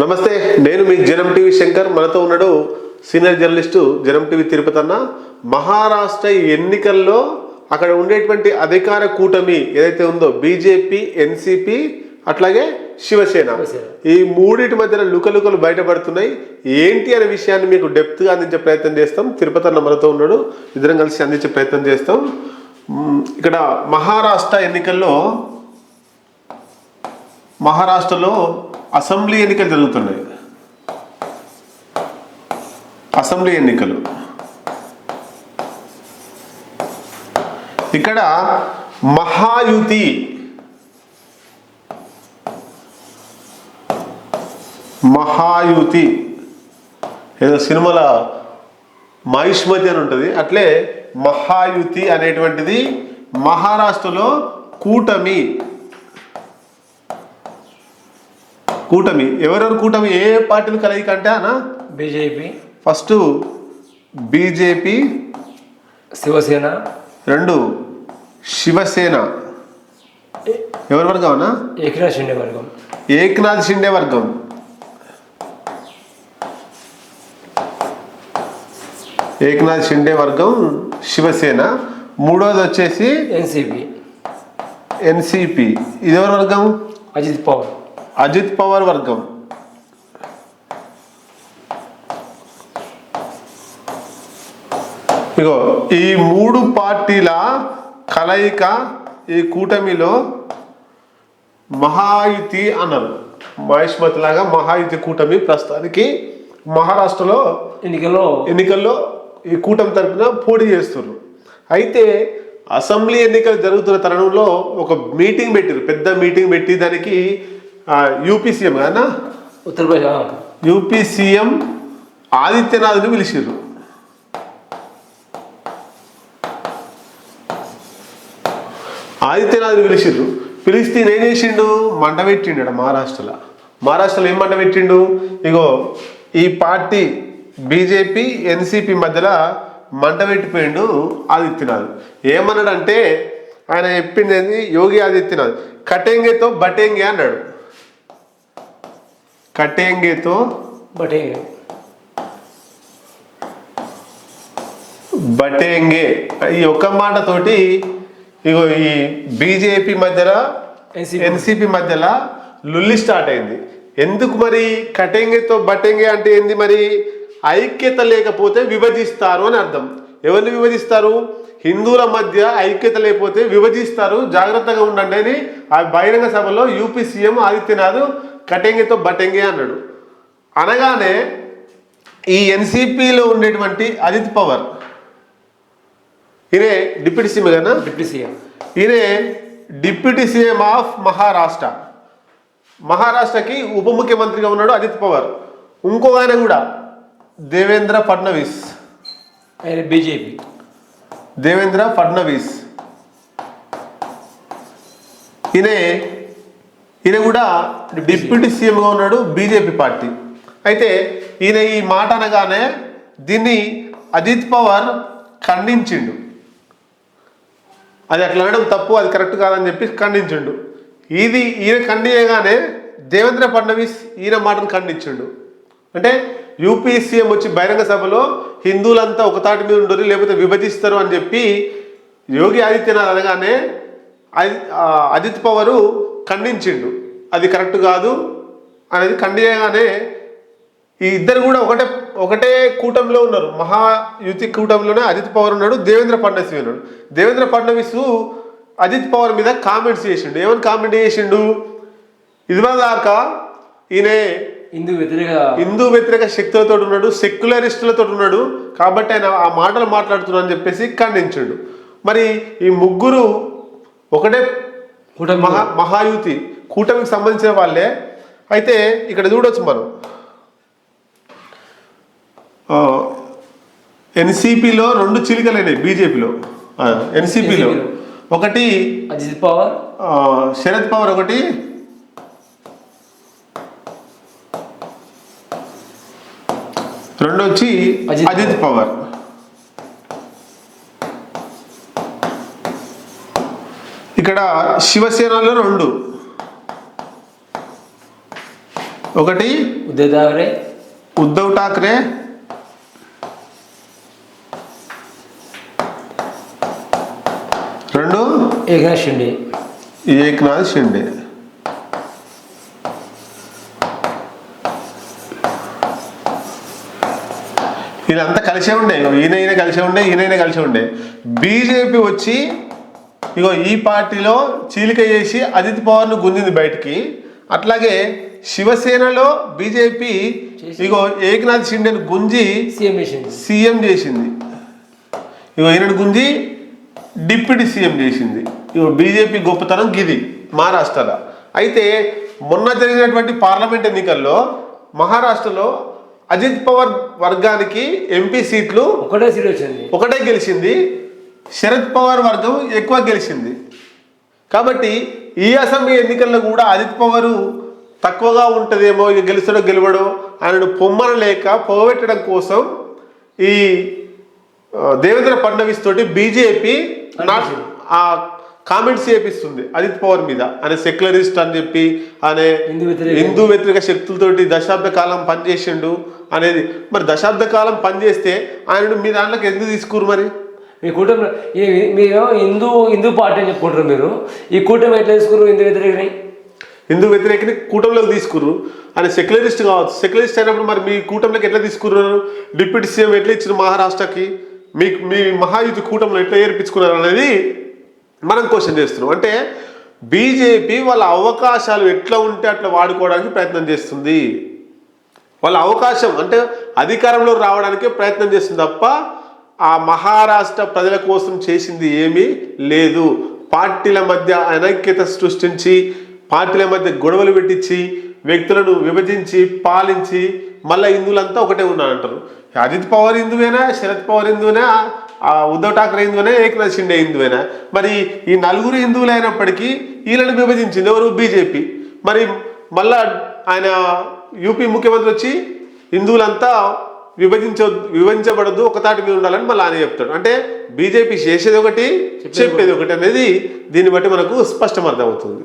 నమస్తే నేను మీ జనం టీవీ శంకర్. మనతో ఉన్నాడు senior journalist Janam TV Tirupati అన్న. మహారాష్ట్ర ఎన్నికల్లో అక్కడ ఉండేటువంటి అధికార కూటమి ఏదైతే ఉందో బీజేపీ ఎన్సిపి అట్లాగే శివసేన. ఈ మూడింటి మధ్యన లుకలుకలు బయటపడుతున్నాయి. ఏంటి అనే విషయాన్ని మీకు డెప్త్గా అందించే ప్రయత్నం చేస్తాం. తిరుపతి అన్న మనతో ఉన్నాడు. ఇద్దరం కలిసి అందించే ప్రయత్నం చేస్తాం. ఇక్కడ మహారాష్ట్ర ఎన్నికల్లో మహారాష్ట్రలో అసెంబ్లీ ఎన్నికలు జరుగుతున్నాయి. అసెంబ్లీ ఎన్నికలు. ఇక్కడ మహాయుతి మహాయుతి ఏదో సినిమాల మహిష్మతి అని ఉంటుంది. అట్లే మహాయుతి అనేటువంటిది మహారాష్ట్రలో కూటమి కూటమి. ఎవరెవరు కూటమి? ఏ పార్టీలు కలయిక అంటే అన్న? బీజేపీ. First BJP. శివసేన. రెండు శివసేన. ఎవరి వర్గం అన్న? ఏకనాథ్ షిండే వర్గం. ఏక్నాథ్ షిండే వర్గం. ఏక్నాథ్ షిండే వర్గం శివసేన. మూడోది వచ్చేసి ఎన్సిపి. ఎన్సిపి. ఇది ఎవరి వర్గం? అజిత్ పవార్. అజిత్ పవార్ వర్గం. ఇగో ఈ మూడు పార్టీల కలయిక ఈ కూటమిలో మహాయుతి అన్నారు. మహేష్మతి లాగా మహాయుతి కూటమి ప్రస్తుతానికి మహారాష్ట్రలో ఎన్నికల్లో ఎన్నికల్లో ఈ కూటమి తరపున పోటీ చేస్తున్నారు అయితే అసెంబ్లీ ఎన్నికలు జరుగుతున్న తరుణంలో ఒక మీటింగ్ పెట్టారు పెద్ద మీటింగ్ పెట్టి దానికి యూపీ సీఎం కదా ఉత్తరప్రదేశ్ ఆ, యూపీ సీఎం ఆదిత్యనాథ్ని పిలిచిర్రు. ఆదిత్యనాథ్ని పిలిచిర్రు. పిలిస్తే ఏం చేసిండు? మంట పెట్టిండు మహారాష్ట్రలో. మహారాష్ట్రలో ఏం మంట పెట్టిండు? ఇగో ఈ పార్టీ బీజేపీ ఎన్సిపి మధ్యలో మంట పెట్టిపోయిండు ఆదిత్యనాథ్. ఏమన్నాడంటే ఆయన చెప్పింది యోగి ఆదిత్యనాథ్. కటెంగేతో బటేంగే అన్నాడు. కటేంగేతో బట్ ఏ- బటేంగే ఈ ఒక్క మాటతోటి ఇగో ఈ బీజేపీ మధ్యలో. ఎన్సిపి మధ్యలో లుల్లి స్టార్ట్ అయింది ఎందుకు మరి కటెంగేతో బటెంగే అంటే ఏంది మరి ఐక్యత లేకపోతే విభజిస్తారు అని అర్థం ఎవరిని విభజిస్తారు హిందువుల మధ్య ఐక్యత లేకపోతే విభజిస్తారు జాగ్రత్తగా ఉండండి అని ఆ బహిరంగ సభలో యూపీ సీఎం ఆదిత్యనాథ్ కటెంగేతో బటెంగే అన్నాడు. అనగానే ఈ ఎన్సిపిలో ఉండేటువంటి అజిత్ పవర్ ఈయనే డిప్యూటీ సీఎం కదా? Deputy CM. ఈయనే డిప్యూటీ సీఎం ఆఫ్ మహారాష్ట్ర. మహారాష్ట్రకి ఉప ముఖ్యమంత్రిగా ఉన్నాడు అజిత్ పవార్. ఇంకో ఆయన కూడా దేవేంద్ర ఫడ్నవీస్. ఆయన బీజేపీ. దేవేంద్ర ఫడ్నవీస్. ఈయనే ఈయన కూడా డిప్యూటీ సీఎంగా ఉన్నాడు బీజేపీ పార్టీ. అయితే ఈయన ఈ మాట అనగానే దీన్ని అజిత్ పవార్ ఖండించిండు. అది అట్లా అనడం తప్పు అది కరెక్ట్ కాదని చెప్పి ఖండించిండు. ఇది ఈయన ఖండించగానే దేవేంద్ర ఫడ్నవీస్ ఈయన మాటను ఖండించిండు. అంటే యూపీ సీఎం వచ్చి బహిరంగ సభలో హిందువులంతా ఒక తాటి మీద ఉండరు లేకపోతే విభజిస్తారు అని చెప్పి యోగి ఆదిత్యనాథ్ అనగానే అజిత్ పవారు ఖండించిండు. అది కరెక్ట్ కాదు అనేది ఖండించగానే ఈ ఇద్దరు కూడా ఒకటే ఒకటే కూటమిలో ఉన్నారు. మహాయుతి కూటమిలోనే అజిత్ పవార్ ఉన్నాడు దేవేంద్ర ఫడ్నవీస్ ఉన్నాడు. దేవేంద్ర ఫడ్నవీస్ అజిత్ పవార్ మీద కామెంట్స్ చేసిండు. ఏమని కామెంట్ చేసిండు? ఇదివరదాకా ఈయన హిందూ వ్యతిరేక హిందూ వ్యతిరేక శక్తులతో ఉన్నాడు సెక్యులరిస్టులతో ఉన్నాడు. కాబట్టి ఆయన ఆ మాటలు మాట్లాడుతున్నాడు అని చెప్పేసి ఖండించాడు. మరి ఈ ముగ్గురు ఒకటే కూటమి మహా మహాయుతి. కూటమికి సంబంధించిన వాళ్ళే. అయితే ఇక్కడ చూడొచ్చు మనం. ఎన్సిపిలో రెండు చిలికలైనాయి బీజేపీలో. ఎన్సిపిలో. ఒకటి అజిత్ పవార్. శరద్ పవార్ ఒకటి. రెండు వచ్చి అజిత్ పవార్. ఇక్కడ శివసేనలో రెండు. ఒకటి ఉద్దవ్ థాకరే. ఉద్ధవ్ ఠాక్రే. రెండు ఏకనాథ్ షిండే. ఏక్నాథ్ షిండే. వీళ్ళంతా కలిసే ఉండే. ఈయన ఈయన కలిసే ఉండే ఈయన కలిసే ఉండే. బీజేపీ వచ్చి ఇగో ఈ పార్టీలో చీలిక చేసి అజిత్ పవార్ను గుంజింది బయటికి. అట్లాగే శివసేనలో బీజేపీ ఇగో ఏకనాథ్ షిండేని గుంజి సీఎం చేసింది. సీఎం చేసింది. ఇగో ఈయనను గుంజి డిప్యూటీ సీఎం చేసింది. ఇగో బీజేపీ గొప్పతనం గిది మహారాష్ట్రలో. అయితే మొన్న జరిగినటువంటి పార్లమెంట్ ఎన్నికల్లో మహారాష్ట్రలో అజిత్ పవార్ వర్గానికి ఎంపీ సీట్లు ఒకటే సీట్ వచ్చింది. ఒకటే గెలిచింది. శరద్ పవార్ వర్గం ఎక్కువ గెలిచింది. కాబట్టి ఈ అసెంబ్లీ ఎన్నికల్లో కూడా అజిత్ పవారు తక్కువగా ఉంటుందేమో ఇక గెలుస్తాడో గెలవడో ఆయనను పొమ్మన లేక పోగొట్టడం కోసం ఈ దేవేంద్ర ఫడ్నవీస్ తోటి బీజేపీ ఆ కామెంట్స్ చేపిస్తుంది అజిత్ పవార్ మీద. ఆయన సెక్యులరిస్ట్ అని చెప్పి అనే హిందూ వ్యతిరేక హిందూ వ్యతిరేక శక్తులతోటి దశాబ్ద కాలం పనిచేసిండు అనేది. మరి దశాబ్ద కాలం పనిచేస్తే ఆయనను మీ దాంట్లోకి ఎందుకు తీసుకురు మరి? మీ కూటమి మీరు హిందూ హిందూ పార్టీ అని చెప్పుకుంటారు మీరు. ఈ కూటమి ఎట్లా తీసుకున్నారు హిందూ వ్యతిరేకని? హిందూ వ్యతిరేకని కూటమిలోకి తీసుకుర్రు. ఆయన సెక్యులరిస్ట్ కావచ్చు. సెక్యులరిస్ట్ అయినప్పుడు మరి మీ కూటమిలోకి ఎట్లా తీసుకున్నారు డిప్యూటీ సీఎం ఎట్లా ఇచ్చిన మహారాష్ట్రకి? మీ మీ మహాయుద్ధ కూటమిలో ఎట్లా ఏర్పించుకున్నారు అనేది మనం క్వశ్చన్ చేస్తున్నాం. అంటే బీజేపీ వాళ్ళ అవకాశాలు ఎట్లా ఉంటే అట్లా వాడుకోవడానికి ప్రయత్నం చేస్తుంది. వాళ్ళ అవకాశం అంటే అధికారంలో రావడానికే ప్రయత్నం చేస్తుంది తప్ప ఆ మహారాష్ట్ర ప్రజల కోసం చేసింది ఏమీ లేదు. పార్టీల మధ్య అనైక్యత సృష్టించి పార్టీల మధ్య గొడవలు పెట్టించి వ్యక్తులను విభజించి పాలించి మళ్ళీ హిందువులంతా ఒకటే ఉన్నారంటారు. అజిత్ పవార్ హిందువేనా? శరద్ పవార్ హిందువేనా? ఆ ఉద్ధవ్ ఠాక్రే హిందువేనా? ఏకనాథ్ షిండే హిందువేనా? మరి ఈ నలుగురు హిందువులు అయినప్పటికీ వీళ్ళని విభజించింది ఎవరు? బీజేపీ. మరి మళ్ళా ఆయన యూపీ ముఖ్యమంత్రి వచ్చి హిందువులంతా విభజించ విభజించబడద్దు ఒక తాటి మీద ఉండాలని మళ్ళీ ఆయన చెప్తాడు. అంటే బీజేపీ చేసేది ఒకటి చెప్పేది ఒకటి అనేది దీన్ని బట్టి మనకు స్పష్టం అర్థమవుతుంది.